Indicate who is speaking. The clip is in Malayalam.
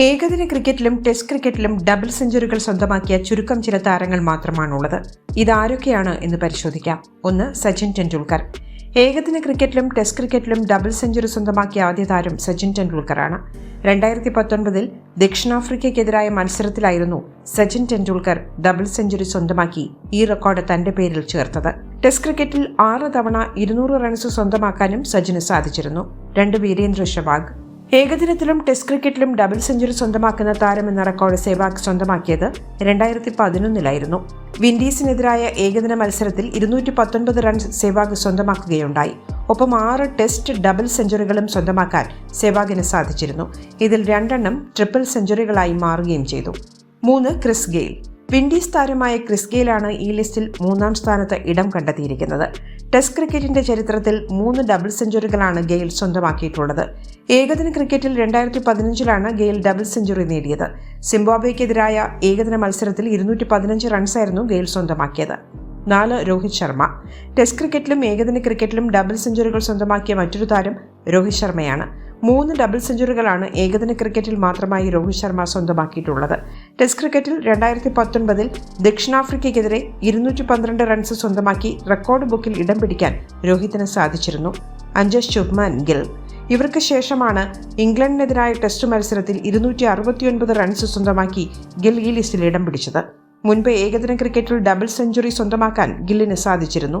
Speaker 1: ഏകദിന ക്രിക്കറ്റിലും ടെസ്റ്റ് ക്രിക്കറ്റിലും ഡബിൾ സെഞ്ചുറികൾ സ്വന്തമാക്കിയ ചുരുക്കം ചില താരങ്ങൾ മാത്രമാണുള്ളത്. ഇതാരൊക്കെയാണ് എന്ന് പരിശോധിക്കാം. ഒന്ന് സച്ചിൻ ടെണ്ടുൽക്കർ. ഏകദിന ക്രിക്കറ്റിലും ടെസ്റ്റ് ക്രിക്കറ്റിലും ഡബിൾ സെഞ്ചുറി സ്വന്തമാക്കിയ ആദ്യ താരം സച്ചിൻ ടെണ്ടുൽക്കറാണ്. രണ്ടായിരത്തി പത്തൊൻപതിൽ ദക്ഷിണാഫ്രിക്കയ്ക്കെതിരായ മത്സരത്തിലായിരുന്നു സച്ചിൻ ടെണ്ടുൽക്കർ ഡബിൾ സെഞ്ചുറി സ്വന്തമാക്കി ഈ റെക്കോർഡ് തന്റെ പേരിൽ ചേർത്തത്. ടെസ്റ്റ് ക്രിക്കറ്റിൽ ആറ് തവണ ഇരുന്നൂറ് റൺസ് സ്വന്തമാക്കാനും സച്ചിന് സാധിച്ചിരുന്നു. രണ്ട് വീരേന്ദ്ര ഷെവാഗ് ഏകദിനത്തിലും ടെസ്റ്റ് ക്രിക്കറ്റിലും ഡബിൾ സെഞ്ചുറി സ്വന്തമാക്കുന്ന താരം എന്ന റെക്കോർഡ് സെവാഗ് സ്വന്തമാക്കിയത് രണ്ടായിരത്തി പതിനൊന്നിലായിരുന്നു വിൻഡീസിനെതിരായ ഏകദിന മത്സരത്തിൽ ഇരുന്നൂറ്റി പത്തൊൻപത് റൺസ് സെവാഗ് സ്വന്തമാക്കുകയുണ്ടായി. ഒപ്പം ആറ് ടെസ്റ്റ് ഡബിൾ സെഞ്ചുറികളും സ്വന്തമാക്കാൻ സെവാഗിന് സാധിച്ചിരുന്നു. ഇതിൽ രണ്ടെണ്ണം ട്രിപ്പിൾ സെഞ്ചുറികളായി മാറുകയും ചെയ്തു. മൂന്ന് ക്രിസ് ഗെയിൽ. വിൻഡീസ് താരമായ ക്രിസ് ഗെയിലാണ് ഈ ലിസ്റ്റിൽ മൂന്നാം സ്ഥാനത്ത് ഇടം കണ്ടെത്തിയിരിക്കുന്നത്. ടെസ്റ്റ് ക്രിക്കറ്റിന്റെ ചരിത്രത്തിൽ മൂന്ന് ഡബിൾ സെഞ്ചുറികളാണ് ഗെയിൽ സ്വന്തമാക്കിയിട്ടുള്ളത്. ഏകദിന ക്രിക്കറ്റിൽ രണ്ടായിരത്തി പതിനഞ്ചിലാണ് ഗെയിൽ ഡബിൾ സെഞ്ചുറി നേടിയത്. സിംബാബ്വേക്കെതിരായ ഏകദിന മത്സരത്തിൽ ഇരുന്നൂറ്റി പതിനഞ്ച് റൺസായിരുന്നു ഗെയിൽ സ്വന്തമാക്കിയത്. നാല് രോഹിത് ശർമ്മ. ടെസ്റ്റ് ക്രിക്കറ്റിലും ഏകദിന ക്രിക്കറ്റിലും ഡബിൾ സെഞ്ചുറികൾ സ്വന്തമാക്കിയ മറ്റൊരു താരം രോഹിത് ശർമ്മയാണ്. മൂന്ന് ഡബിൾ സെഞ്ചുറികളാണ് ഏകദിന ക്രിക്കറ്റിൽ മാത്രമായി രോഹിത് ശർമ്മ സ്വന്തമാക്കിയിട്ടുള്ളത്. ടെസ്റ്റ് ക്രിക്കറ്റിൽ രണ്ടായിരത്തി പത്തൊൻപതിൽ ദക്ഷിണാഫ്രിക്കയ്ക്കെതിരെ ഇരുന്നൂറ്റി പന്ത്രണ്ട് റൺസ് സ്വന്തമാക്കി റെക്കോർഡ് ബുക്കിൽ ഇടം പിടിക്കാൻ രോഹിത്തിന് സാധിച്ചിരുന്നു. അഞ്ച് ശുഭ്മാൻ ഗിൽ. ഇവർക്ക് ശേഷമാണ് ഇംഗ്ലണ്ടിനെതിരായ ടെസ്റ്റ് മത്സരത്തിൽ ഇരുന്നൂറ്റി അറുപത്തിയൊൻപത് റൺസ് സ്വന്തമാക്കി ഗിൽ ഈ ലിസ്റ്റിൽ ഇടം പിടിച്ചത്. മുൻപ് ഏകദിന ക്രിക്കറ്റിൽ ഡബിൾ സെഞ്ചുറി സ്വന്തമാക്കാൻ ഗില്ലിന് സാധിച്ചിരുന്നു.